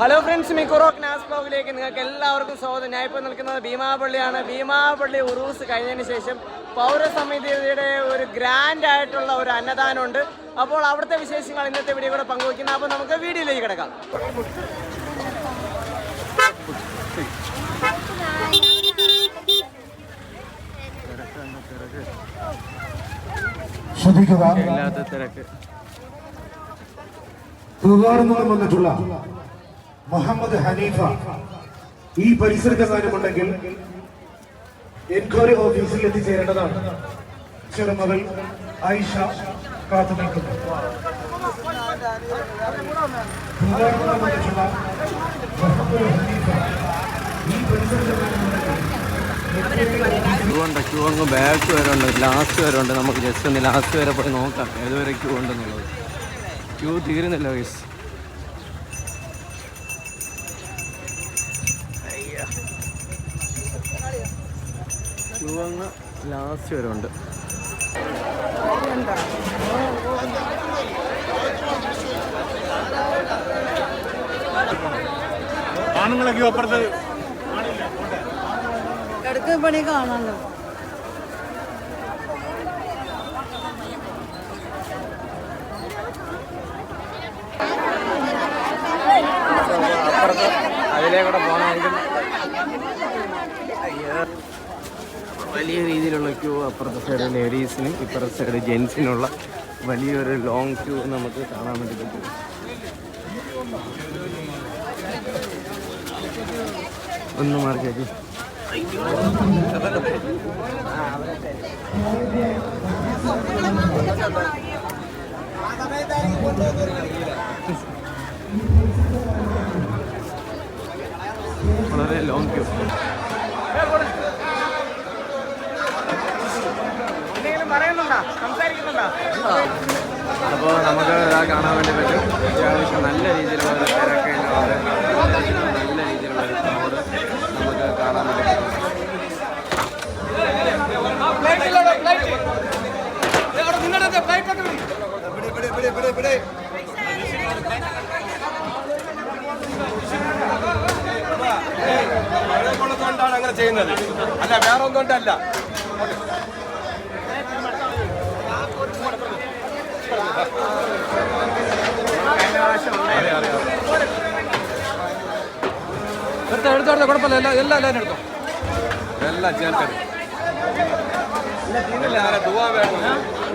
Hello friends micro class ബ്ലോഗിലേക്ക് നിങ്ങൾക്ക് എല്ലാവർക്കും സ്വാഗതം. ഞാൻ ഇപ്പോൾ നിൽക്കുന്നത് ഭീമാപള്ളിയാണ്. ഭീമാപള്ളി ഉറൂസ് കഴിഞ്ഞതിന് ശേഷം പൗരസമിതിയുടെ ഒരു ഗ്രാൻഡ് ആയിട്ടുള്ള ഒരു അന്നദാനമുണ്ട്. അപ്പോൾ അവിടുത്തെ വിശേഷങ്ങൾ ഇന്നത്തെ വീഡിയോ കൂടെ പങ്കുവയ്ക്കുന്നത് അപ്പോൾ നമുക്ക് വീഡിയോയിലേക്ക് കിടക്കാം. ശ്രദ്ധിക്കുക. നിന്നും വന്നിട്ടുള്ള മുഹമ്മദ് ഹനീഫ. ഈ പരിസരത്തെങ്ങാനുമുണ്ടെങ്കിൽ എൻക്വയറി ഓഫീസിൽ എത്തിച്ചേരേണ്ടതാണ്. ചെറുമകൾ ഐഷ കാത്തു നിൽക്കുന്നു. നിന്നും വന്നിട്ടുള്ള മുഹമ്മദ് ഹനീഫ ഈ പരിസരത്തെങ്ങാനുമുണ്ടെങ്കിൽ ക്യൂ ക്യൂ അങ്ങ് ബാക്ക് വരെ ഉണ്ട് ലാസ്റ്റ് വരെ ഉണ്ട്. നമുക്ക് ജസ്റ്റ് ഒന്ന് ലാസ്റ്റ് വരെ പോയി നോക്കാം ഏതുവരെ ക്യൂ ഉണ്ടെന്നുള്ളത്. ക്യൂ തീരുന്നില്ല വയസ് ക്യൂ അങ്ങ് ലാസ്റ്റ് വരെ ഉണ്ട്. ആണുങ്ങളൊക്കെ അപ്പുറത്ത്. ഇടയ്ക്ക് പണി കാണാമല്ലോ വലിയ രീതിയിലുള്ള ക്യൂ അപ്പുറത്തെ സൈഡ് ലേഡീസിനും ഇപ്പുറത്തെ സൈഡ് ജെൻസിനുള്ള വലിയൊരു ലോങ് ക്യൂ നമുക്ക് കാണാൻ വേണ്ടി പറ്റും. ഒന്ന് മാറി വളരെ ലോങ് ക്യൂ അപ്പോൾ നമുക്ക് ഇതാ കാണാൻ വേണ്ടി പറ്റും. അത്യാവശ്യം നല്ല രീതിയിലുള്ള ഒരു തിരക്ക് ഉണ്ട്. നല്ല രീതിയിലുള്ള ഒരു ക്രൗഡ് നമുക്ക് കാണാൻ വേണ്ടി പറ്റും കൊണ്ടാണ് അങ്ങനെ ചെയ്യുന്നത്. അല്ല വേറെ ഒന്നും കൊണ്ടല്ല. എടുത്തോ എടുത്തോ എടുത്തോ കുഴപ്പമില്ല. എല്ലാം എല്ലാം എല്ലാവരും എടുത്തോ. എല്ലാം ചേർത്തത് ഇല്ല ആരെ ദുവാ വേണം.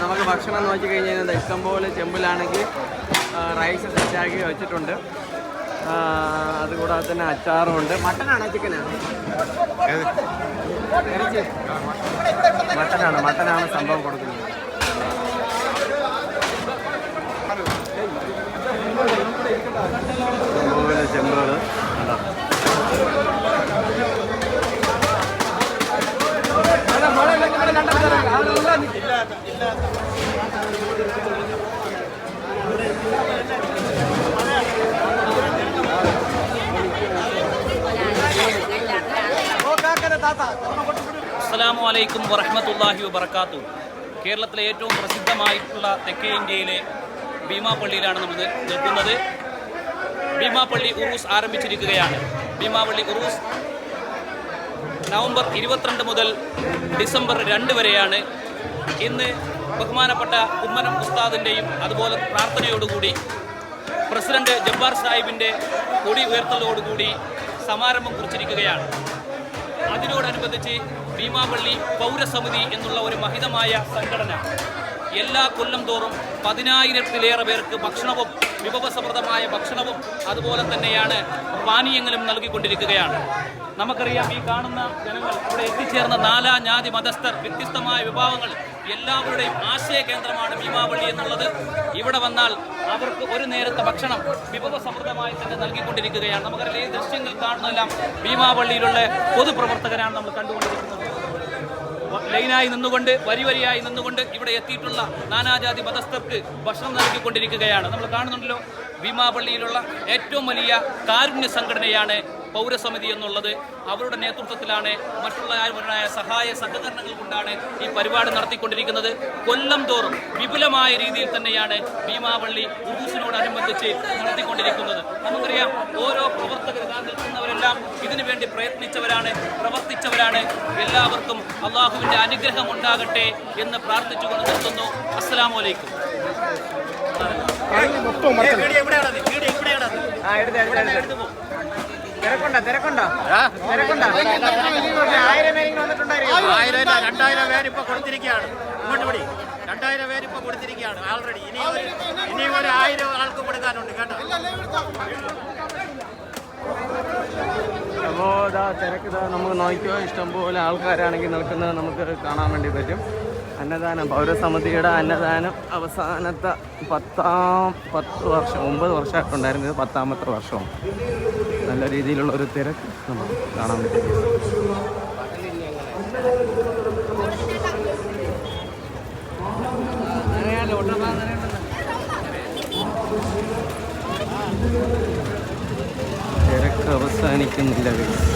നമുക്ക് ഭക്ഷണം നോക്കി കഴിഞ്ഞ് കഴിഞ്ഞാൽ ഇഷ്ടംപോലെ ചെമ്പിലാണെങ്കിൽ റൈസ് സെറ്റാക്കി വെച്ചിട്ടുണ്ട്. അതുകൂടാതെ തന്നെ അച്ചാറുമുണ്ട് മട്ടനാണോ ചിക്കനാണോ ഇറച്ചി മട്ടനാണ്. മട്ടനാണ് സംഭവം കൊടുക്കുന്നത്. ചെമ്പുകൾ കണ്ടോ അസ്സലാമു അലൈക്കും വറഹ്മത്തുള്ളാഹി വബർക്കാത്തു കേരളത്തിലെ ഏറ്റവും പ്രസിദ്ധമായിട്ടുള്ള തെക്കേ ഇന്ത്യയിലെ ഭീമാപ്പള്ളിയിലാണ് നമ്മൾ നിൽക്കുന്നത്. ഭീമാപ്പള്ളി ഉറൂസ് ആരംഭിച്ചിരിക്കുകയാണ്. ഭീമാപള്ളി ഉറൂസ് നവംബർ ഇരുപത്തിരണ്ട് മുതൽ ഡിസംബർ രണ്ട് വരെയാണ് ഇന്ന് ബഹുമാനപ്പെട്ട കുമ്മനം ഉസ്താദിന്റെയും അതുപോലെ പ്രാർത്ഥനയോടുകൂടി പ്രസിഡന്റ് ജബ്ബാർ സാഹിബിന്റെ കൊടി ഉയർത്തലോടുകൂടി സമാരംഭം കുറിച്ചിരിക്കുകയാണ്. അതിനോടനുബന്ധിച്ച് ഭീമാപള്ളി പൗരസമിതി എന്നുള്ള ഒരു മഹിതമായ സംഘടന എല്ലാ കൊല്ലം തോറും പതിനായിരത്തിലേറെ പേർക്ക് ഭക്ഷണവും വിഭവസമൃദ്ധമായ ഭക്ഷണവും അതുപോലെ തന്നെയാണ് പാനീയങ്ങളും നൽകിക്കൊണ്ടിരിക്കുകയാണ്. നമുക്കറിയാം ഈ കാണുന്ന ജനങ്ങൾ ഇവിടെ എത്തിച്ചേർന്ന നാലാ ജാതി മതസ്ഥർ വ്യത്യസ്തമായ വിഭാഗങ്ങൾ എല്ലാവരുടെയും ആശയ കേന്ദ്രമാണ് ഭീമാവള്ളി എന്നുള്ളത്. ഇവിടെ വന്നാൽ അവർക്ക് ഒരു നേരത്തെ ഭക്ഷണം വിഭവസമൃദ്ധമായി തന്നെ നൽകിക്കൊണ്ടിരിക്കുകയാണ്. നമുക്കറിയാം ഈ ദൃശ്യങ്ങൾ കാണുന്നതെല്ലാം ഭീമാവള്ളിയിലുള്ള പൊതുപ്രവർത്തകരാണ് നമ്മൾ കണ്ടുകൊണ്ടിരിക്കുന്നത്. ലൈനായി നിന്നുകൊണ്ട് വരി വരിയായി നിന്നുകൊണ്ട് ഇവിടെ എത്തിയിട്ടുള്ള നാനാജാതി മതസ്ഥർക്ക് ഭക്ഷണം നൽകിക്കൊണ്ടിരിക്കുകയാണ്. നമ്മൾ കാണുന്നുണ്ടല്ലോ ഭീമാപള്ളിയിലുള്ള ഏറ്റവും വലിയ കാരുണ്യ സംഘടനയാണ് പൗരസമിതി എന്നുള്ളത്. അവരുടെ നേതൃത്വത്തിലാണ് മറ്റുള്ളവരായ സഹായ സഹകരണങ്ങൾ കൊണ്ടാണ് ഈ പരിപാടി നടത്തിക്കൊണ്ടിരിക്കുന്നത്. കൊല്ലം തോറും വിപുലമായ രീതിയിൽ തന്നെയാണ് ഭീമാപള്ളി ഉറൂസിനോടനുബന്ധിച്ച് നടത്തിക്കൊണ്ടിരിക്കുന്നത്. നമുക്കറിയാം ഓരോ പ്രവർത്തകർ നിൽക്കുന്നവരെല്ലാം ഇതിനു വേണ്ടി പ്രയത്നിച്ചവരാണ് പ്രവർത്തിച്ചവരാണ്. എല്ലാവർക്കും അള്ളാഹുവിന്റെ അനുഗ്രഹം ഉണ്ടാകട്ടെ എന്ന് പ്രാർത്ഥിച്ചുകൊണ്ട് നിർത്തുന്നു. അസ്സലാമു അലൈക്കും. എടുത്ത് തിരക്കുണ്ടോ ആയിരം രണ്ടായിരം പേര് കൊടുത്തിരിക്കുകയാണ് ഇങ്ങോട്ട് പിടി രണ്ടായിരം പേര് കൊടുത്തിരിക്കുകയാണ് ആൾറെഡി ഇനി ഒരു ഇനി ഒരു ആയിരം ആൾക്ക് കൊടുക്കാനുണ്ട് കേട്ടോ അപ്പോൾ ഇതാ നമുക്ക് നോക്കിയോ? ഇഷ്ടംപോലെ ആൾക്കാരാണെങ്കിൽ നിൽക്കുന്നത് നമുക്ക് കാണാൻ വേണ്ടി പറ്റും. അന്നദാനം പൗരസമിതിയുടെ അന്നദാനം അവസാനത്തെ പത്താം പത്ത് വർഷം ഒമ്പത് വർഷമായിട്ടുണ്ടായിരുന്നു ഇത് പത്താമത്തെ വർഷവും നല്ല രീതിയിലുള്ള ഒരു തിരക്ക് നമുക്ക് കാണാൻ പറ്റും തിരക്ക് അവസാനിക്കുന്നില്ല guys.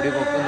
ഈ ഒരു കൊടി പൊക്കുന്നത്